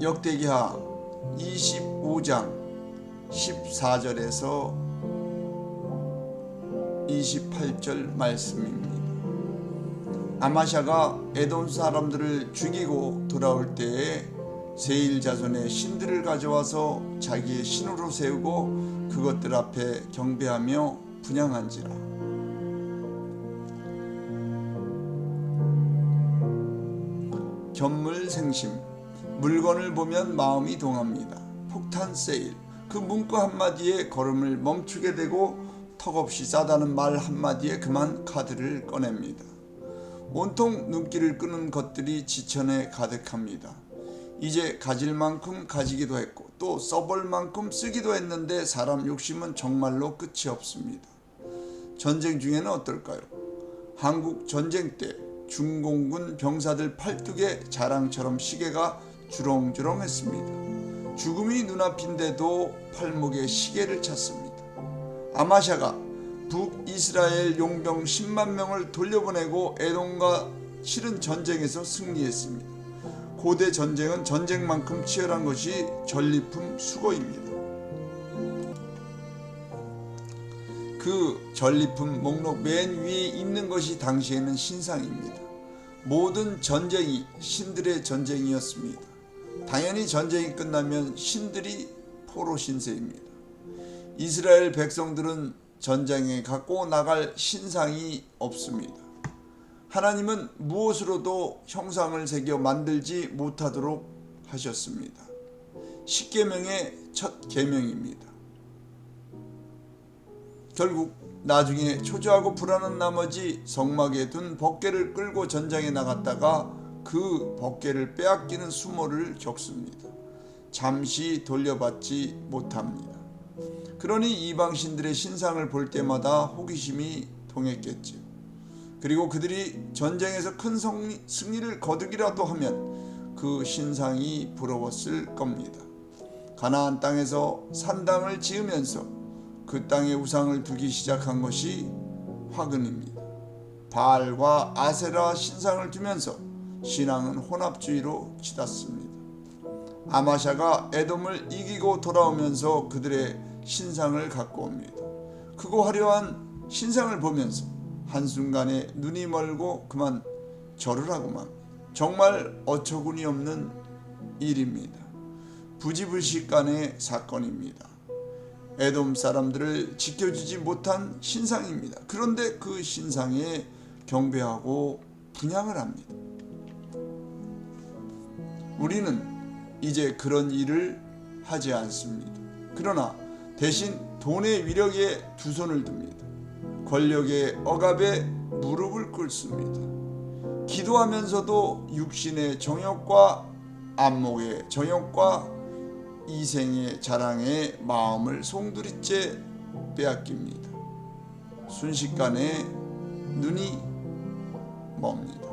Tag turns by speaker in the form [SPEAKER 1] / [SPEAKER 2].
[SPEAKER 1] 역대기하 25장 14절에서 28절 말씀입니다. 아마샤가 에돔 사람들을 죽이고 돌아올 때에 세일 자손의 신들을 가져와서 자기의 신으로 세우고 그것들 앞에 경배하며 분양한지라. 견물생심 물건을 보면 마음이 동합니다. 폭탄 세일 그 문구 한마디에 걸음을 멈추게 되고 턱없이 싸다는 말 한마디에 그만 카드를 꺼냅니다. 온통 눈길을 끄는 것들이 지천에 가득합니다. 이제 가질 만큼 가지기도 했고 또 써볼 만큼 쓰기도 했는데 사람 욕심은 정말로 끝이 없습니다. 전쟁 중에는 어떨까요? 한국 전쟁 때 중공군 병사들 팔뚝에 자랑처럼 시계가 주렁주렁했습니다. 죽음이 눈앞인데도 팔목에 시계를 찾습니다. 아마샤가 북이스라엘 용병 10만 명을 돌려보내고 에돔과 치른 전쟁에서 승리했습니다. 고대 전쟁은 전쟁만큼 치열한 것이 전리품 수거입니다. 그 전리품 목록 맨 위에 있는 것이 당시에는 신상입니다. 모든 전쟁이 신들의 전쟁이었습니다. 당연히 전쟁이 끝나면 신들이 포로 신세입니다. 이스라엘 백성들은 전쟁에 갖고 나갈 신상이 없습니다. 하나님은 무엇으로도 형상을 새겨 만들지 못하도록 하셨습니다. 십계명의 첫 계명입니다. 결국 나중에 초조하고 불안한 나머지 성막에 둔 법궤를 끌고 전장에 나갔다가 그 법궤를 빼앗기는 수모를 겪습니다. 잠시 돌려받지 못합니다. 그러니 이방 신들의 신상을 볼 때마다 호기심이 동했겠지요. 그리고 그들이 전쟁에서 큰 승리, 승리를 거두기라도 하면 그 신상이 부러웠을 겁니다. 가나안 땅에서 산당을 지으면서 그 땅에 우상을 두기 시작한 것이 화근입니다. 바알과 아세라 신상을 두면서 신앙은 혼합주의로 치닫습니다. 아마샤가 에돔을 이기고 돌아오면서 그들의 신상을 갖고 옵니다. 크고 화려한 신상을 보면서 한순간에 눈이 멀고 그만 절을 하고만 정말 어처구니 없는 일입니다. 부지불식간의 사건입니다. 에돔 사람들을 지켜주지 못한 신상입니다. 그런데 그 신상에 경배하고 분양을 합니다. 우리는 이제 그런 일을 하지 않습니다. 그러나 대신 돈의 위력에 두 손을 듭니다. 권력의 억압에 무릎을 꿇습니다. 기도하면서도 육신의 정욕과 안목의 정욕과 이생의 자랑에 마음을 송두리째 빼앗깁니다. 순식간에 눈이 멉니다.